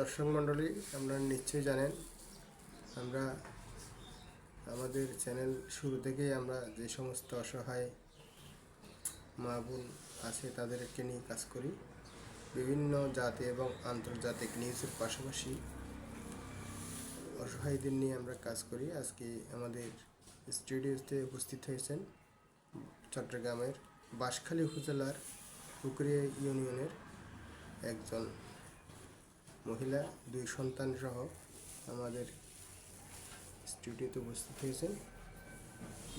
দর্শক মণ্ডলী, আপনারা নিশ্চয়ই জানেন, আমরা আমাদের চ্যানেল শুরু থেকেই আমরা যে সমস্ত অসহায় মা বোন আছে তাদেরকে নিয়ে কাজ করি। বিভিন্ন জাতি এবং আন্তর্জাতিক নিউজের পাশাপাশি অসহায়দের নিয়ে আমরা কাজ করি। আজকে আমাদের স্টুডিওতে উপস্থিত হয়েছেন চট্টগ্রামের বাঁশখালী উপজেলার পুকুরিয়া ইউনিয়নের একজন মহিলা দুই সন্তান সহ আমাদের স্টুডিওতে উপস্থিত হয়েছেন।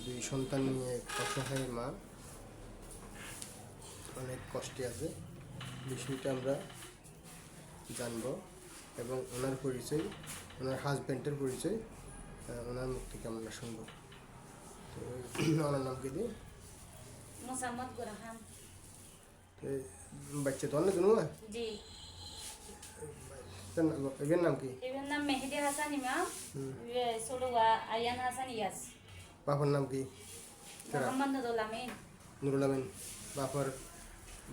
দুই সন্তান নিয়ে অসহায় মা। অনেক কষ্টে আছে। বিষয়টা আমরা জানব এবং ওনার পরিচয় ওনার হাজব্যান্ডের পরিচয় ওনার মুখ থেকে আমরা শুনব। তো ওনার নাম কি মোসাম্মদ গুরহাম। বাচ্চা তো অনেক জি। এর নাম কি এর নাম মেহেদি হাসান ইমাম সোলুয়া আরিয়ান হাসান ইয়াস বাবার নাম কি? মোহাম্মদ নুরুল আমিন নুরুল আমিন বাপর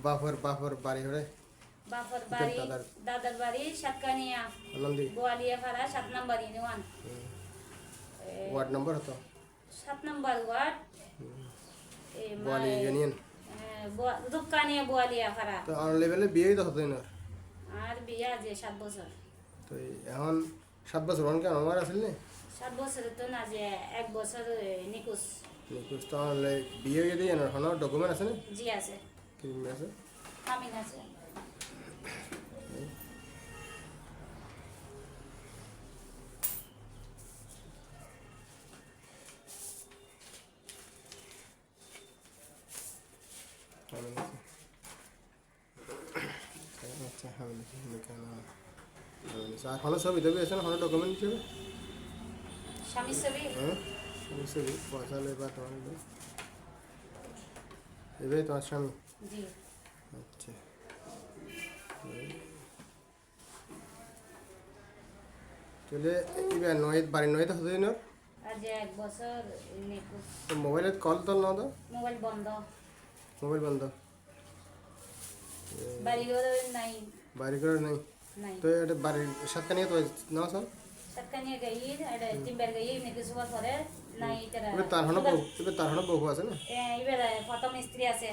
বাপর বাপর বাড়ি হরে বাফর বাড়ি দাদার- বাড়ি সাতকানিয়া গোয়ালিয়া পাড়া সাত নম্বর ইউনিয়ন ওয়ার্ড নম্বর হতো সাত নম্বর ওয়ার্ড মানে, ইউনিয়ন এ, বোয়া- রূপকানিয়া গোয়ালিয়া পাড়া তো আমার লেভেলে বিয়েই তো হতো না আর বিয়া যে সাত বছর। তো এখন সাত বছর অনেকে আমার আসল নে সাত বছর তো না যে এক বছর নিকুশ নিকুজ তো বিয়ে হয়ে দিয়ে এখন ডকুমেন্ট আছে না? জি আছে। কি আছে আছে? হামিদ আছে। হামিদ আছে লিখা না হামিদ আছে আর হলো ছবি দেবে আছে না হলো ডকুমেন্ট হিসেবে? স্বামী ছবি? হ্যাঁ আমি ছবি পয়সা লেবা তোমার এবার তোমার স্বামী? জি। আচ্ছা। তাহলে এবার নয় বাড়ি নয় তো হতে না? আজ এক বছর তো মোবাইলে কল তল না তো। মোবাইল বন্ধ। মোবাইল বন্ধ। বাড়ি ঘরে নাই। বাড়ি করে নেই নাই তো এটা বাড়ির সাতটা নিয়ে তো নাও সব সৎকানিয়া গাই এটা টিম্বার গাই নিকুশ হওয়ার পরে নাই তারা এবার তার হলো বউ এবার তার হলো বহু আছে না এবার প্রথম স্ত্রী আছে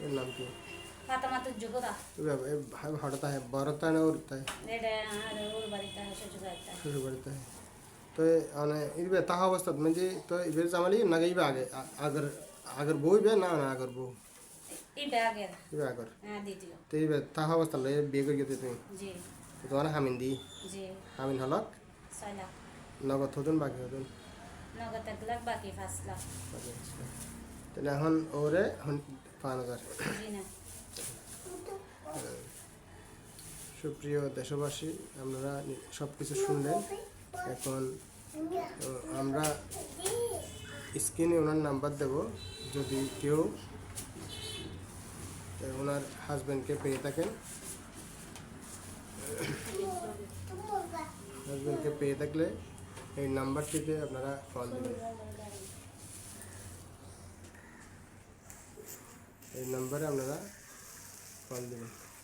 এর নাম কি ফাতামাতুর যুগরা এবার এ ভাই- হঠাৎ আহে বড় তাই না ওর তাই এটা আর ওর বাড়িতে শ্বশুর বাড়িতে শ্বশুর বাড়িতে আহে তো এ মানে এবার তাহা অবস্থা মানে তো এবার জামালি না ইবে আগে আ- আগের আগের বউ ইবে না না আগের বউ আগের হ্যাঁ দ্বিতীয় তো এবার তাহা অবস্থা লয়ে বিয়ে করে গেতে তুমি। জি। তোমার হামিন দি। জি। হামিন হলক ছয় লাখ। নগদ হতুন বাকি হতুন। নগদ এক লাখ বাকি পাঁচ লাখ। তাহলে এখন ওরে পাঁচ হাজার। জি না। সুপ্রিয় দেশবাসী আপনারা সব কিছু শুনলেন। এখন আমরা স্ক্রিনে ওনার নাম্বার দেব। যদি কেউ ওনার হাজব্যান্ডকে পেয়ে থাকেন। হাজব্যান্ডকে পেয়ে থাকলে এই নাম্বারটিতে আপনারা কল দেবেন। এই নাম্বারে আপনারা কল দেবেন।